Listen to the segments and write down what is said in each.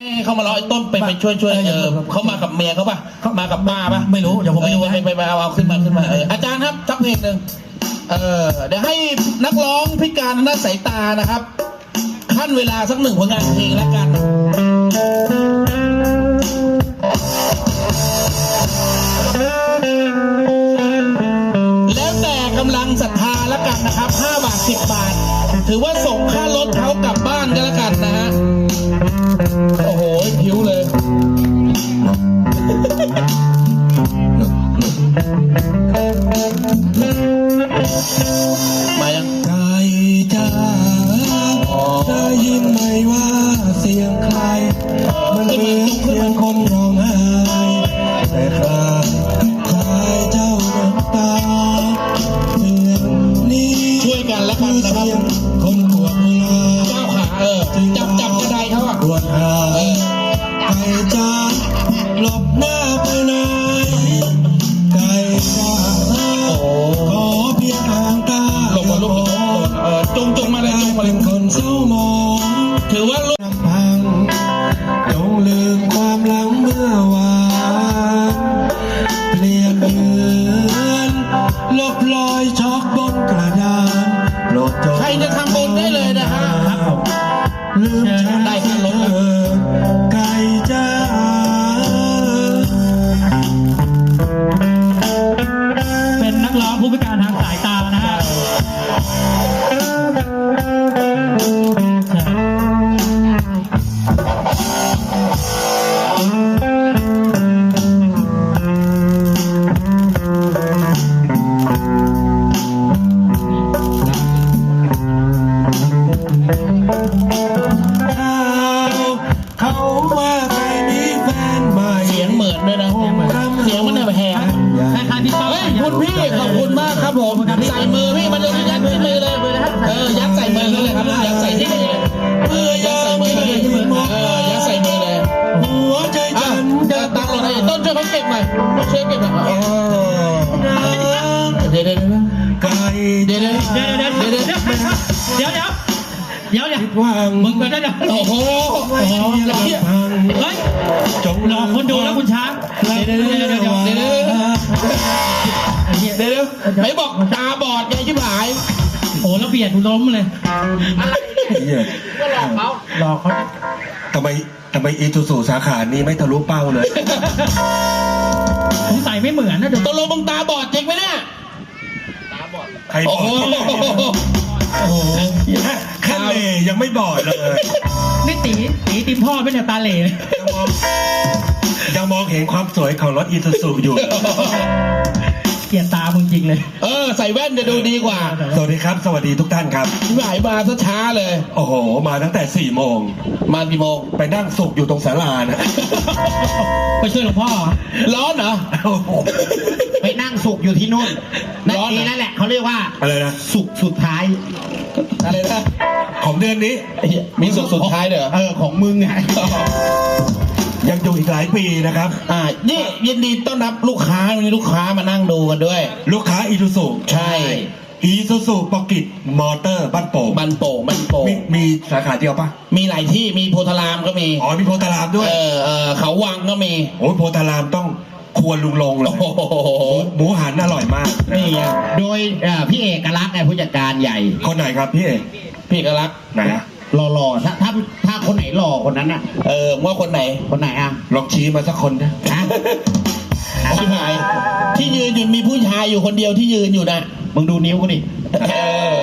ให้เขามาร้อยต้นไปไปช่วยช่วยเออเขามากับเมียเขาป่ะเขามากับป้าป่ะไม่รู้เดี๋ยวผมไปดูเออให้ไปไปไปเอาเอาขึ้นมาขึ้นมาเอออาจารย์ครับสักเพลงหนึ่งเออเดี๋ยวให้นักร้องพิการทางด้านสายตานะครับขั้นเวลาสักหนึ่งผลงานเพลงแล้วกันแล้วแต่กำลังศรัทธาแล้วกันนะครับ 5 บาท 10 บาท ถือว่าส่งค่ารถเขากลับบ้านกันแล้วกันนะฮะ คุณพี่ขอบคุณมากครับผมใส่มือพี่มันเลยยัดที่มือเลยเออยัดใส่มือเลยครับยัดใส่ที่มือเลยเออยัดใส่มือเลยเออยัดใส่มือเลยหัวใจฉันเดินตังค์ลงให้ต้นช่วยเขาเก็บหน่อยช่วยเก็บหน่อยอ๋อเดี๋ยวเดี๋ยวเดี๋ยวไก่เดี๋ยวเดี๋ยวเดี๋ยวเดี๋ยวเดี๋ยวเดี๋ยวเดี๋ยวเดี๋ยวเดี๋ยวเดี๋ยวว่างมึงไปได้เดี๋ยวโอ้โหโอ้โหที่เดี๋ยวลำพังเฮ้ยจงหลอกคนดูแล้วคุณช้างเดี๋ยวเดี๋ยวเดี๋ยวเดี๋ยวเดี๋ยวเดี๋ยวเดี๋ยว ไหนบอกตาบอดไงชิบหายโอ้แล้วเบียดกูล้มเลยเหี้ยหลอกเขาทำไมทำไมอีทูสูสาขานี้ไม่ทะลุเป้าเลยผมใส่ไม่เหมือนนะเดี๋ยวตกลงมึงตาบอดจริงไหมเนี่ยใครบโอ้อโหดโอ้โหแค่เลยังไม่บอดเลยนี่ตีตีติมพ่อไม่เนี่ยตาเหล่เลยยังมองยังมองเห็นความสวยของรถอีทูสูอยู่ เกลียดตามึงจริงเลย เออ ใส่แว่นจะดูดีกว่า สวัสดีครับ สวัสดีทุกท่านครับชิบหายมาซะช้าเลย โอ้โห มาตั้งแต่สี่โมง มากี่โมง ไปนั่งสุกอยู่ตรงศาลานะไปช่วยหลวงพ่อเหรอร้อนเหรอ โอ้โห ไปนั่งสุกอยู่ที่นู่นนั่นร้อนเอเหรอนั่นแหละเขาเรียกว่าอะไรนะ สุกสุดท้ายอะไรนะของเดือนนี้ ไอ้เหี้ยมีสุดสุดท้ายเด้อเออของมึงไง ยังอยู่อีกหลายปีนะครับ อ่านี่ยินดีต้อนรับลูกค้าวันนี้ลูกค้ามานั่งดูกันด้วย ลูกค้าอีทูสูใช่ อีซูซูปอกิตมอเตอร์บ้านโป่งบันโป่งบันโป่งมีมีสาขาเดียวปะมีหลายที่มีโพธารามก็มีอ๋อมีโพธารามด้วย เออเออเขาวังก็มีโอ้ยโพธารามต้องครัวลุงลงเลยโอ้โหหมูหันอร่อยมากนี่ไงโดยเอ่อพี่เอกลักษณ์ไงผู้จัดการใหญ่ คนไหนครับพี่เอกพี่กรักษณ์ไหนอะ หล่อๆถ้าถ้าถ้าคนไหนหล่อคนนั้นน่ะ เออว่าคนไหน คนไหนอะลองชี้มาสักคนนะฮะชิบหายที่ยืนอยู่มีผู้ชายอยู่คนเดียวที่ยืนอยู่นะมึงดูนิ้วกูดิเออ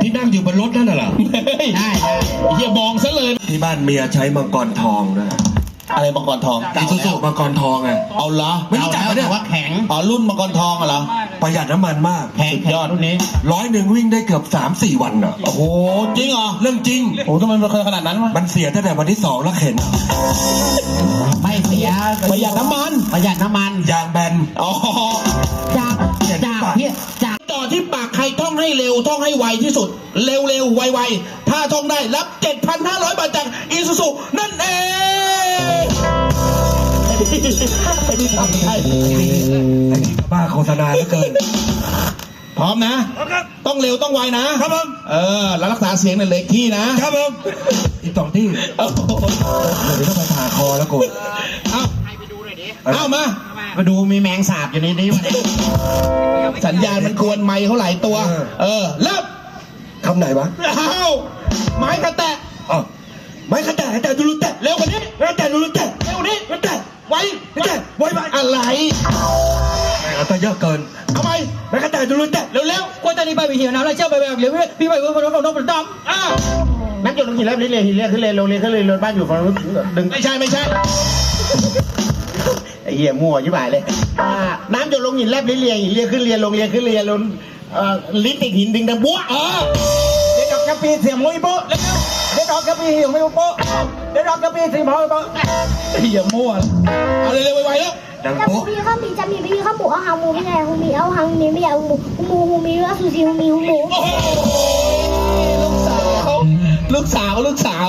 ที่นั่งอยู่บนรถนั่นน่ะเหรอเฮ้ยได้ได้เฮียมองซะเลยที่บ้านเมียใช้มังกรทองนะ อะไรมังกรทองอีซูซูมังกรทองไงเอาเหรอไม่รู้จักเอาเหรอเนี่ย แต่ว่าแข็งอ๋อรุ่นมังกรทองเหรอประหยัดน้ำมันมาก แข็งสุดแข็งยอดรุ่นนี้ร้อยหนึ่งวิ่งได้เกือบสามสี่วันอะ โอ้โหจริงเหรอเรื่องจริง โอ้ทำไมมันขนาดนั้นวะมันเสียตั้งแต่วันที่สองแล้วเข็น ไม่เสียประหยัดน้ำมันประหยัดน้ำมันยางแบน อ๋อจากจากพี่จากต่อที่ปากใครท่องให้เร็วท่องให้ไวที่สุด เร็วเร็วไวไวถ้าท่องได้รับ 7,500 บาทจากอีซูซูนั่นเอง ไอ้นี่ทำได้ไอ้นี่ก็บ้าโฆษณาเหลือเกิน พร้อมนะครับต้องเร็วต้องไวนะ ครับผม เออ แล้วรักษาเสียงในอยเหล็กที่นะ ครับผม อีกสองที่โอ้โหเดี๋ยวต้องไปผ่าคอแล้วกูเอาเอามา มาดูมีแมงสาบอยู่ในนี้วะเนี่ยสัญญาณมันกวนไมค์เขาหลายตัว เออ เริ่มคำไหนวะอ้าวไม้กระแตะอ๋อไม่ขแต่แต่ดูรู้แต่เร็วกว่านี้ไม่แต่ดูรู้แต่เร็วกว่านี้ไม่แต่ ไวไม่แต่ไว้ไปอะไรเอาแต่เยอะเกินเอาไปไม่ขแต่ดูรู้แต่เร็วเร็วควรจะรีบไปวิธีน้ำแล้วเจ้าไปแบบเดี๋ยวพี่ไปวิ่งไปรถของน้องปนดอมๆอ้าวนักจุดลงหินแล้วนี่เลยหินเรียกขึ้นเลยลงเรียนขึ้นเลยรถบ้านอยู่ฝั่งนู้นดึงไม่ใช่ไม่ใช่ไอ้เหี้ยมั่วชิบหายเลยอ่าน้ำหยดลงหินแลบลิ้นเรียหินเรียขึ้นเรียลงเรียขึ้นเรียลงเอ่อลิ้นติดหินดึงดังบัวเออเด็กดอกกระปีเสียงมุ้ยโป๊ะเด็กดอกกระปีเสียงมุ้ยโป๊ะเด็ก ดอกกระปีเสียงมุ้ยโป๊ะไอ้เหี้ยมั่วเอาเร็วๆไวๆแล้วดังจะโป๊ะมีข้าวมีจะมีพี่ข้าวหมูเอาหางหมูไม่ใช่หูมีเอาหางมีไม่ใช่หูมูหูมูหูมีแล้วซูชิหูมีหูมูโอ้โหลูกสาว ลูกสาว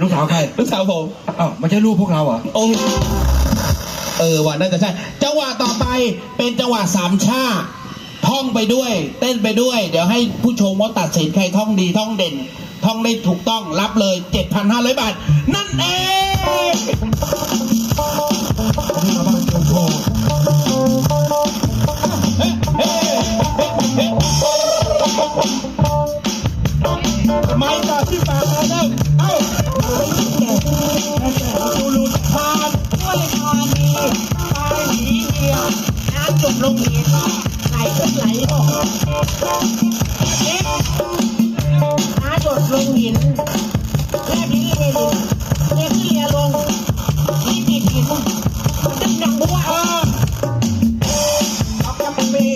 ลูกสาวใครลูกสาวผม อ้าวไม่ใช่ลูกพวกเราเหรออ้เออว่ะน่าจะใช่ จังหวะต่อไปเป็นจังหวะสามชาท่องไปด้วย เต้นไปด้วย เดี๋ยวให้ผู้ชมว่าตัดสินใครท่องดีท่องเด่น ท่องได้ถูกต้องรับเลย 7,500 บาท นั่นเองนี่มาบ้านโจโฉไม่ต่อที่ปากมาแล้ว เอ้าดูรูผ่านด้วยธรณีตายหนีเดียน้ำจมลงหินไหลขึ้นไหลออก ดลงหินแค่นี้เองเรียนที่เรียลงนี่ติดหินดึงดังบัวอ่าเอากำปี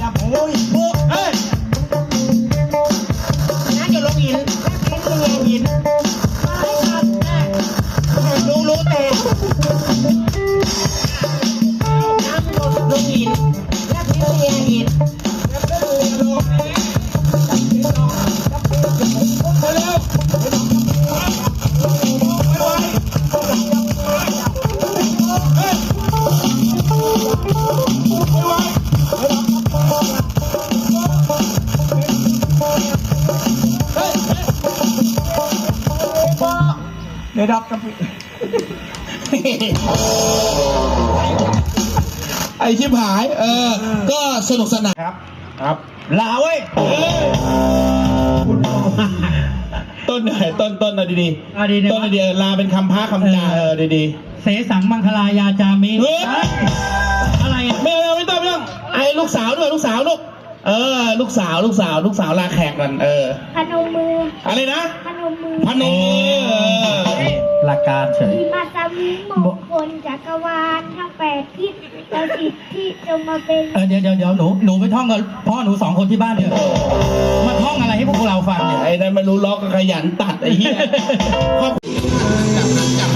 จับหูอีกปุ๊บเฮ้ยน้ำจดลงหินแค่นี้เรียนหินไม่ทันแน่รู้รู้แต่ เด็กดอกกระปีไอชิบหาย เออ ก็สนุกสนานครับ ครับ ลาเว้ยต้นไหนต้นต้นเอาดีอะดีๆๆต้นเอาดีๆลาเป็นคำพระคำจาเออดีเสสังมังคลายาจามิเฮ้ยอะไรอะๆไม่เอาไม่ต้องไม่ต้องไอ้ลูกสาวด้วยลูกสาวลูกเออ ลูกสาวลูกสาวลูกสาวลาแขกกันเออพนมมือ อะไรนะพนมมือพนมมือเออ หลักการเฉย มีมาสวิงมงคลจักรวาลทั้งแปดทิศประสิทธิ์ที่จะมาเป็นเออเดี๋ยวเดี๋ยวเดี๋ยวหนูหนูไปท่องกับพ่อหนูสองคนที่บ้านเนี่ยมาท่องอะไรให้พวกเราฟังเนี่ยไอ้นั่นไม่รู้ล็อกก็ขยันตัดไอ้เหี้ยครอบจับหันจับ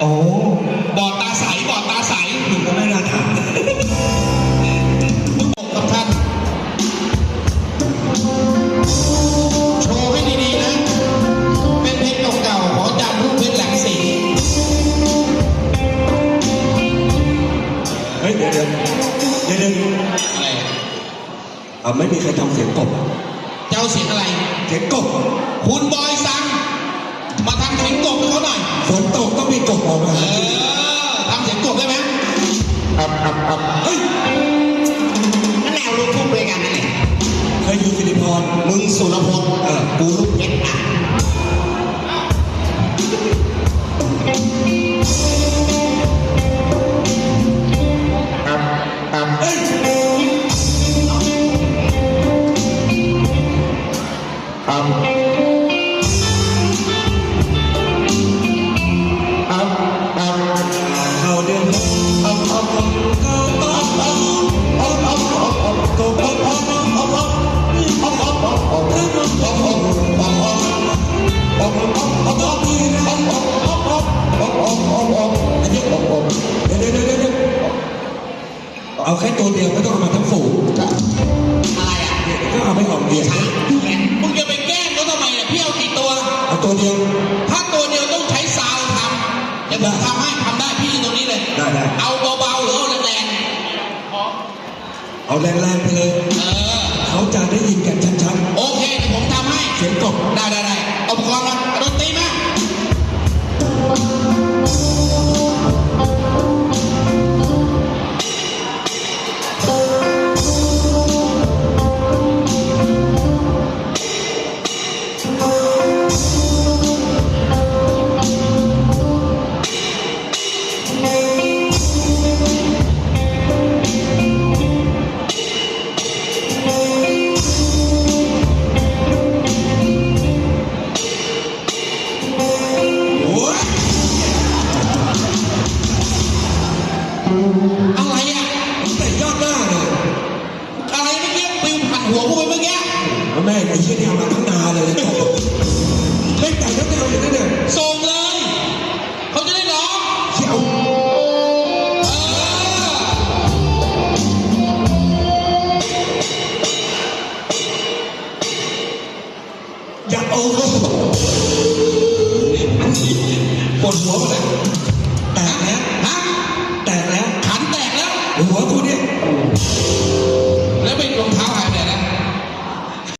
โอ้บอดตาใสบอดตาใสมึงก็ไม่น่าถามกับท่านโชว์ให้ดีๆนะ เป็นเพลงเก่าๆ ของอาจารย์รุ่งเพชรแหลมศรีเฮ้ยเดี๋ยวเดี๋ยวเดี๋ยวเดี๋ยวอะไรเอาไม่มีใครทำเสียงกบอะเจ้าเสียงอะไร เสียงกบ คุณบอยซังมาทำเสียงกบ ฝนตกต้องมีกบออกมาเออทำเสียงกบได้ไหมเฮ้ยนั่นแนวลูกทุ่งด้วยกันนั่นแหละเคยอยู่สิริพรมึงสุรพลเออกูลูกเพชรอะเฮ้ย แค่ตัวเดียวไม่ต้องเอามาทั้งฝูงอะไรอะก็เอาไปออกเดียวมึงจะไปแกล้งเขาทำไมอะพี่เอากี่ตัว เอาตัวเดียว ถ้าตัวเดียวต้องใช้ซาวด์ทำเดี๋ยวผมทำให้ทำได้พี่ตรงนี้เลย ได้ได้เอาเบาๆหรือเอาแรงเอาแรงๆไปเลย